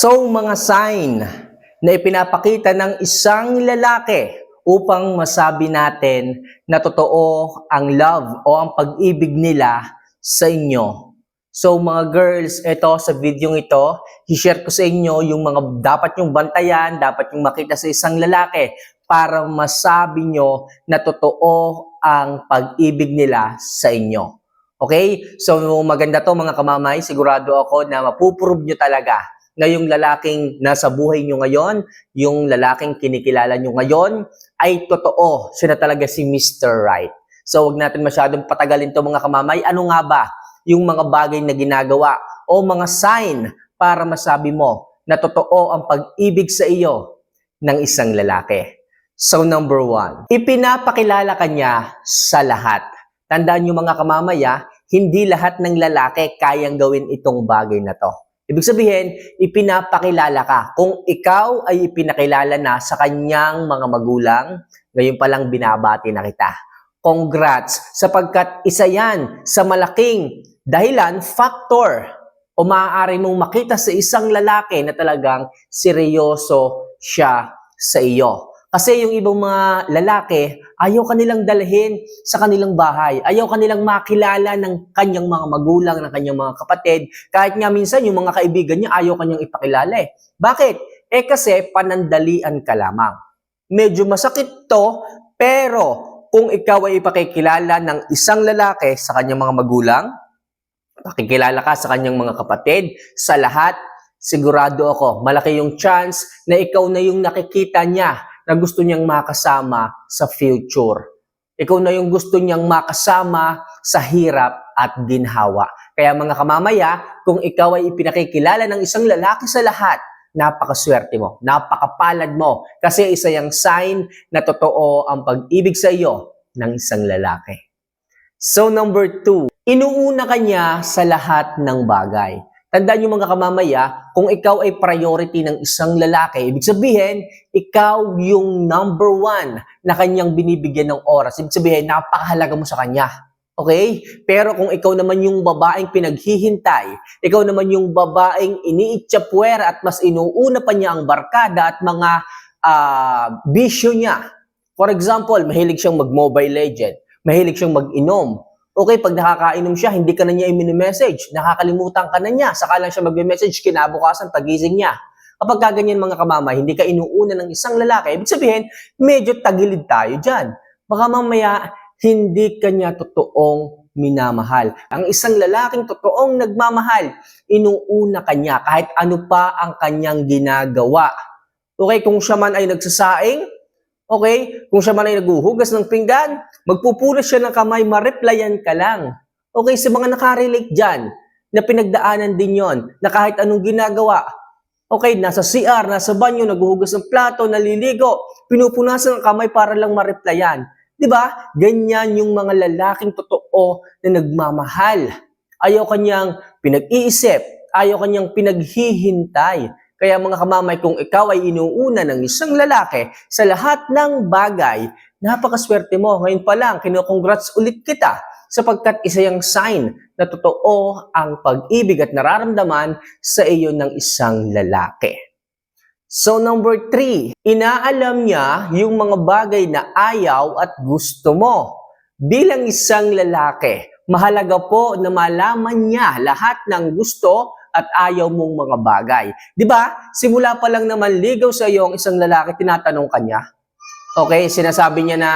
So mga sign na ipinapakita ng isang lalaki upang masabi natin na totoo ang love o ang pag-ibig nila sa inyo. So mga girls, ito sa video ito, i-share ko sa inyo yung mga dapat yung bantayan, dapat yung makita sa isang lalaki para masabi nyo na totoo ang pag-ibig nila sa inyo. Okay? So maganda to mga kamamay, sigurado ako na mapuprove nyo talaga na yung lalaking nasa buhay nyo ngayon, yung lalaking kinikilala nyo ngayon, ay totoo. Siya na talaga si Mr. Right. So wag natin masyadong patagalin to mga kamamay. Ano nga ba yung mga bagay na ginagawa o mga sign para masabi mo na totoo ang pag-ibig sa iyo ng isang lalaki? So number one, ipinapakilala ka niya sa lahat. Tandaan nyo mga kamamaya, hindi lahat ng lalaki kayang gawin itong bagay na to. Ibig sabihin, ipinapakilala ka. Kung ikaw ay ipinakilala na sa kanyang mga magulang, ngayon pa lang binabati na kita. Congrats! Sapagkat isa yan sa malaking dahilan, factor, o maaari mong makita sa isang lalaki na talagang seryoso siya sa iyo. Kasi yung ibang mga lalaki, ayaw kanilang dalhin sa kanilang bahay. Ayaw kanilang makilala ng kanyang mga magulang, ng kanyang mga kapatid. Kahit nga minsan yung mga kaibigan niya, ayaw kanyang ipakilala eh. Bakit? Eh kasi panandalian ka lamang. Medyo masakit to, pero kung ikaw ay ipakikilala ng isang lalaki sa kanyang mga magulang, pakikilala ka sa kanyang mga kapatid, sa lahat, sigurado ako, malaki yung chance na ikaw na yung nakikita niya na gusto niyang makasama sa future. Ikaw na yung gusto niyang makasama sa hirap at ginhawa. Kaya mga kamamaya, kung ikaw ay ipinakikilala ng isang lalaki sa lahat, napakaswerte mo, napakapalad mo, kasi isa yung sign na totoo ang pag-ibig sa iyo ng isang lalaki. So number two, inuuna ka niya sa lahat ng bagay. Tandaan niyo mga kamamaya, kung ikaw ay priority ng isang lalaki, ibig sabihin, ikaw yung number one na kanyang binibigyan ng oras. Ibig sabihin, napakahalaga mo sa kanya. Okay? Pero kung ikaw naman yung babaeng pinaghihintay, ikaw naman yung babaeng iniitsapwera at mas inuuna pa niya ang barkada at mga ah, bisyo niya. For example, mahilig siyang mag-mobile legend, mahilig siyang mag-inom. Okay, pag nakakainom siya, hindi ka na niya i-message, nakakalimutan ka na niya, saka lang siya mag-message, kinabukasan, pagising niya. Kapag kaganyan mga kamama, hindi ka inuuna ng isang lalaki, ibig sabihin, medyo tagilid tayo dyan. Baka mamaya, hindi ka niya totoong minamahal. Ang isang lalaking totoong nagmamahal, inuuna ka niya kahit ano pa ang kanyang ginagawa. Okay, kung siya man ay nagsasaing, okay, kung siya man ay naguhugas ng pinggan, magpupulas siya ng kamay, ma-replyan ka lang. Okay, sa mga nakarelate dyan, na pinagdaanan din yon na kahit anong ginagawa, okay, nasa CR, nasa banyo, naguhugas ng plato, naliligo, pinupunasan ng kamay para lang ma-replyan. 'Di ba? Ganyan yung mga lalaking totoo na nagmamahal. Ayaw kanyang pinag-iisip, ayaw kanyang pinaghihintay. Kaya mga kamamay, kung ikaw ay inuuna ng isang lalaki sa lahat ng bagay, napakaswerte mo. Ngayon pa lang, kinukongrats ulit kita sapagkat isa yung sign na totoo ang pag-ibig at nararamdaman sa iyo ng isang lalaki. So number three, inaalam niya yung mga bagay na ayaw at gusto mo. Bilang isang lalaki, mahalaga po na malaman niya lahat ng gusto at ayaw mong mga bagay. 'Di ba? Simula pa lang naman ligaw sa iyo ang isang lalaki, tinatanong ka niya. Okay, sinasabi niya na,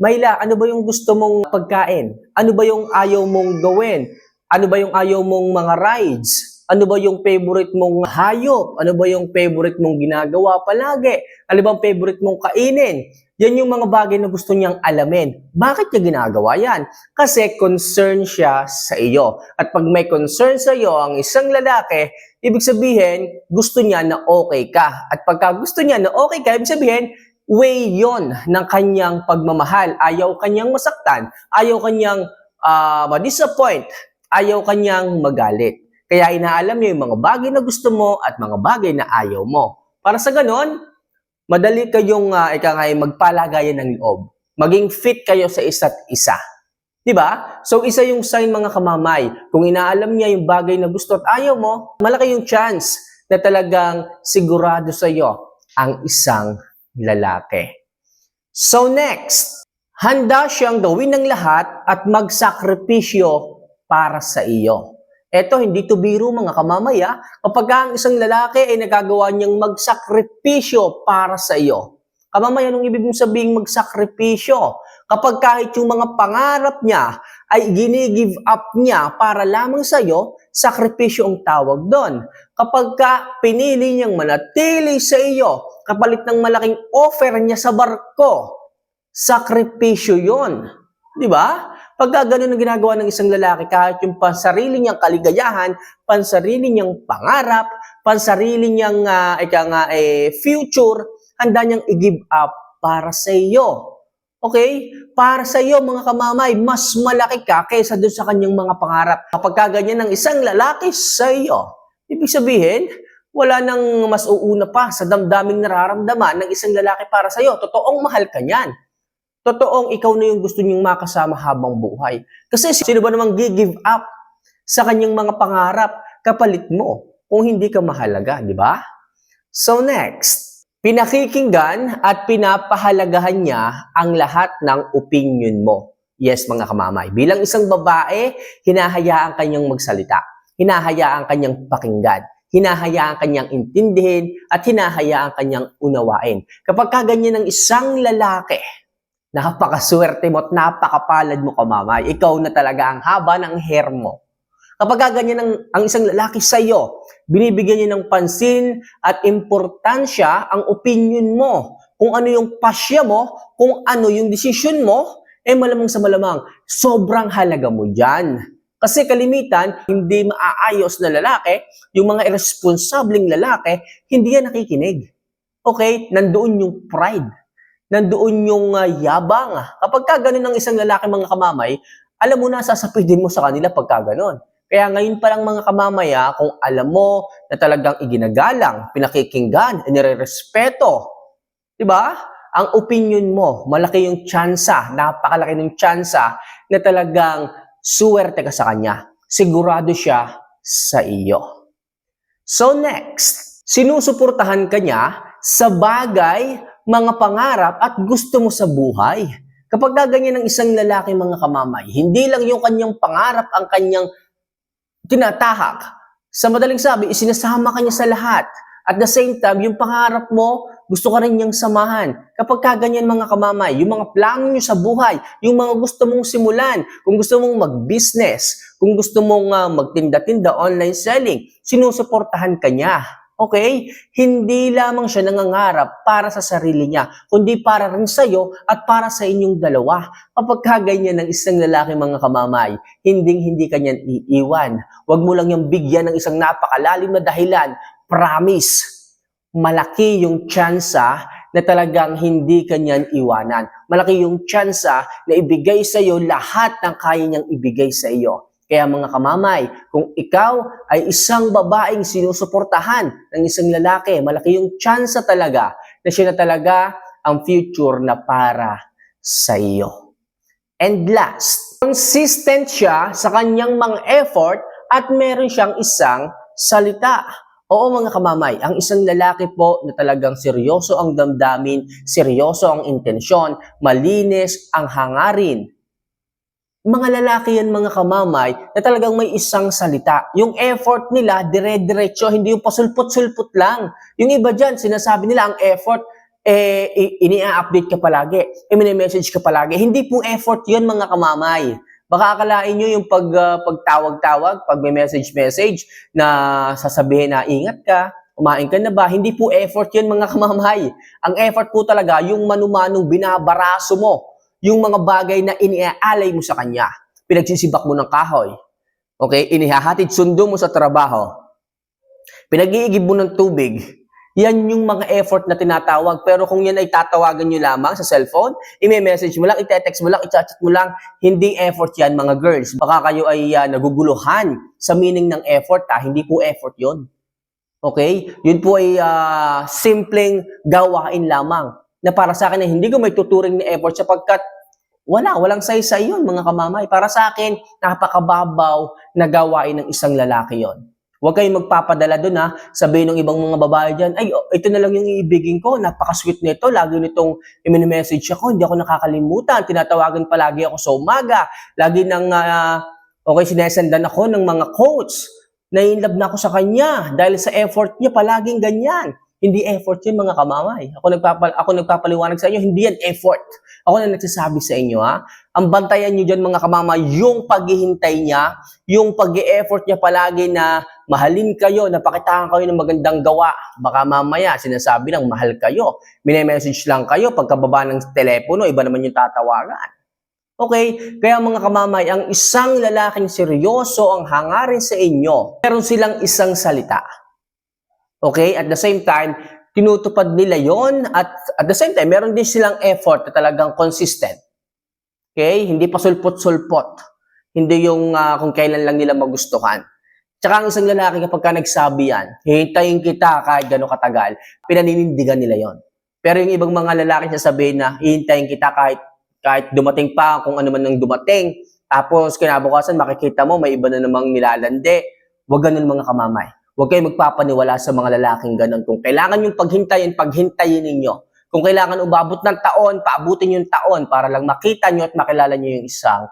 Mayla, ano ba yung gusto mong pagkain? Ano ba yung ayaw mong gawin? Ano ba yung ayaw mong mga rides? Ano ba yung favorite mong hayop? Ano ba yung favorite mong ginagawa palagi? Ano ba ang favorite mong kainin? Yan yung mga bagay na gusto niyang alamin. Bakit niya ginagawa yan? Kasi concern siya sa iyo. At pag may concern sa iyo ang isang lalaki, ibig sabihin, gusto niya na okay ka. At pagka gusto niya na okay ka, ibig sabihin, way yon ng kanyang pagmamahal. Ayaw kanyang masaktan. Ayaw kanyang ah, ma-disappoint. Ayaw kanyang magalit. Kaya inaalam niyo yung mga bagay na gusto mo at mga bagay na ayaw mo. Para sa ganon, madali kayong uh, ika nga ay magpalagayan ng loob. Maging fit kayo sa isa't isa. 'Di ba? So isa yung sign mga kamamay. Kung inaalam niya yung bagay na gusto at ayaw mo, malaki yung chance na talagang sigurado sa iyo ang isang lalaki. So next, handa siyang gawin ng lahat at magsakripisyo para sa iyo. Ito, hindi to biro mga kamamaya. Kapag ang isang lalaki ay nagagawa niyang magsakripisyo para sa iyo. Kamamaya, anong ibig mong sabihin magsakripisyo? Kapag kahit yung mga pangarap niya ay gini-give up niya para lamang sa iyo, sakripisyo ang tawag doon. Kapag ka pinili niyang manatili sa iyo, kapalit ng malaking offer niya sa barko, sakripisyo yon. Di ba? Pagka ganun ang ginagawa ng isang lalaki, kahit yung pansarili niyang kaligayahan, pansarili niyang pangarap, pansarili niyang uh, ika nga, eh, future, handa niyang i-give up para sa iyo. Okay? Para sa iyo, mga kamamay, mas malaki ka kaysa doon sa kanyang mga pangarap. Kapag ka ganyan ng isang lalaki sa iyo, ibig sabihin, wala nang mas uuna pa sa damdaming nararamdaman ng isang lalaki para sa iyo. Totoong mahal ka niyan. Totoong ikaw na yung gusto niyong makasama habang buhay. Kasi sino ba namang give up sa kanyang mga pangarap kapalit mo kung hindi ka mahalaga, di ba? So next, pinakikinggan at pinapahalagahan niya ang lahat ng opinion mo. Yes, mga kamamay. Bilang isang babae, hinahayaan kanyang magsalita. Hinahayaan kanyang pakinggan. Hinahayaan kanyang intindihin at hinahayaan kanyang unawain. Kapag kaganyan ng isang lalaki, Napakaswerte mo at napakapalad mo, kamamay. Ikaw na talaga ang haba ng hair mo. Kapag ganyan ang, ang isang lalaki sa iyo, binibigyan niya ng pansin at importansya ang opinion mo. Kung ano yung pasya mo, kung ano yung desisyon mo, eh malamang sa malamang, sobrang halaga mo dyan. Kasi kalimitan, hindi maaayos na lalaki, yung mga irresponsableng lalaki, hindi yan nakikinig. Okay? Nandoon yung pride nandoon yung uh, yabang. Kapag ka ganun ng isang lalaki mga kamamay, alam mo na sasapidin mo sa kanila pagka ganun. Kaya ngayon pa lang mga kamamaya, kung alam mo na talagang iginagalang, pinakikinggan, inirerespeto, di ba? Ang opinion mo, malaki yung tsansa, napakalaki ng tsansa na talagang suwerte ka sa kanya. Sigurado siya sa iyo. So next, sinusuportahan ka niya sa bagay mga pangarap at gusto mo sa buhay. Kapag gaganyan ng isang lalaki mga kamamay, hindi lang yung kanyang pangarap ang kanyang tinatahak. Sa madaling sabi, isinasama kanya sa lahat. At the same time, yung pangarap mo, gusto ka rin niyang samahan. Kapag kaganyan mga kamamay, yung mga plano niyo sa buhay, yung mga gusto mong simulan, kung gusto mong mag-business, kung gusto mong uh, magtinda-tinda, online selling, sinusuportahan ka niya. Okay? Hindi lamang siya nangangarap para sa sarili niya, kundi para rin sa iyo at para sa inyong dalawa. Kapag kaganyan ng isang lalaki mga kamamay, hindi hindi kanyan iiwan. Huwag mo lang yung bigyan ng isang napakalalim na dahilan. Promise, malaki yung tsansa na talagang hindi kanyan iwanan. Malaki yung tsansa na ibigay sa iyo lahat ng kaya niyang ibigay sa iyo. Kaya mga kamamay, kung ikaw ay isang babaeng sinusuportahan ng isang lalaki, malaki yung tsansa talaga na siya na talaga ang future na para sa iyo. And last, consistent siya sa kanyang mga effort at meron siyang isang salita. Oo mga kamamay, ang isang lalaki po na talagang seryoso ang damdamin, seryoso ang intensyon, malinis ang hangarin, mga lalaki yan, mga kamamay, na talagang may isang salita. Yung effort nila, dire-diretso, hindi yung pasulpot-sulpot lang. Yung iba dyan, sinasabi nila ang effort, eh, ini-update ka palagi, eh, message ka palagi. Hindi pong effort yun, mga kamamay. Baka akalain nyo yung pag, uh, pagtawag-tawag, pag may message-message, na sasabihin na, ingat ka, kumain ka na ba? Hindi po effort yun, mga kamamay. Ang effort po talaga, yung manumanong binabaraso mo yung mga bagay na iniaalay mo sa kanya. Pinagsisibak mo ng kahoy. Okay? Inihahatid sundo mo sa trabaho. Pinag-iigib mo ng tubig. Yan yung mga effort na tinatawag. Pero kung yan ay tatawagan nyo lamang sa cellphone, i-message mo lang, i-text mo lang, i-chat mo lang, hindi effort yan mga girls. Baka kayo ay uh, naguguluhan sa meaning ng effort. Ha? Hindi po effort yon. Okay? Yun po ay uh, simpleng gawain lamang na para sa akin na hindi ko may tuturing na effort sapagkat wala, walang say-say yun mga kamamay. Para sa akin, napakababaw na gawain ng isang lalaki yon. Huwag kayong magpapadala doon ha. Sabihin ng ibang mga babae dyan, ay, oh, ito na lang yung iibigin ko. Napaka-sweet nito. Lagi nitong i-message ako. Hindi ako nakakalimutan. Tinatawagan palagi ako sa umaga. Lagi nang, ah, okay, sinesendan ako ng mga quotes. Nai-love na ako sa kanya dahil sa effort niya palaging ganyan. Hindi effort yun mga kamamay. Ako, nagpapal ako nagpapaliwanag sa inyo, hindi yan effort. Ako na nagsasabi sa inyo ha. Ang bantayan nyo dyan mga kamamay, yung paghihintay niya, yung pag effort niya palagi na mahalin kayo, napakitaan kayo ng magandang gawa. Baka mamaya sinasabi lang mahal kayo. Mine-message lang kayo pagkababa ng telepono, iba naman yung tatawagan. Okay? Kaya mga kamamay, ang isang lalaking seryoso ang hangarin sa inyo, meron silang isang salita. Okay? At the same time, tinutupad nila yon at at the same time, meron din silang effort na talagang consistent. Okay? Hindi pa sulpot-sulpot. Hindi yung ah, kung kailan lang nila magustuhan. Tsaka ang isang lalaki kapag ka nagsabi yan, hihintayin kita kahit gano'ng katagal, pinaninindigan nila yon. Pero yung ibang mga lalaki sasabihin na, hihintayin kita kahit kahit dumating pa kung ano man ang dumating, tapos kinabukasan makikita mo may iba na namang nilalande, wag ganun mga kamamay. Huwag kayong magpapaniwala sa mga lalaking ganun. Kung kailangan yung paghintayin, paghintayin ninyo. Kung kailangan umabot ng taon, paabutin yung taon para lang makita nyo at makilala nyo yung isang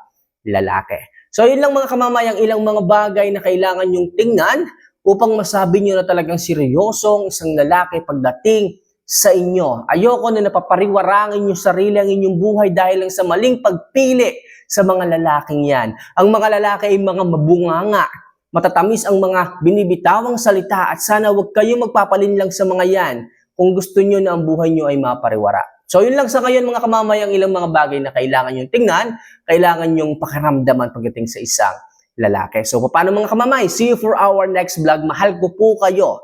lalaki. So yun lang mga kamamay, ang ilang mga bagay na kailangan yung tingnan upang masabi nyo na talagang seryosong isang lalaki pagdating sa inyo. Ayoko na napapariwarangin yung sarili ang inyong buhay dahil lang sa maling pagpili sa mga lalaking yan. Ang mga lalaki ay mga mabunganga, matatamis ang mga binibitawang salita at sana wag kayong magpapalin lang sa mga yan kung gusto nyo na ang buhay nyo ay mapariwara. So yun lang sa ngayon mga kamamay ang ilang mga bagay na kailangan yung tingnan, kailangan yung pakiramdaman pagdating sa isang lalaki. So paano mga kamamay? See you for our next vlog. Mahal ko po kayo.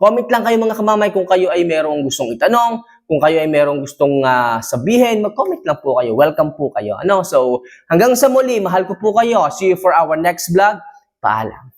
Comment lang kayo mga kamamay kung kayo ay merong gustong itanong, kung kayo ay merong gustong ah, sabihin, mag-comment lang po kayo. Welcome po kayo. Ano? So hanggang sa muli, mahal ko po kayo. See you for our next vlog. Paalam.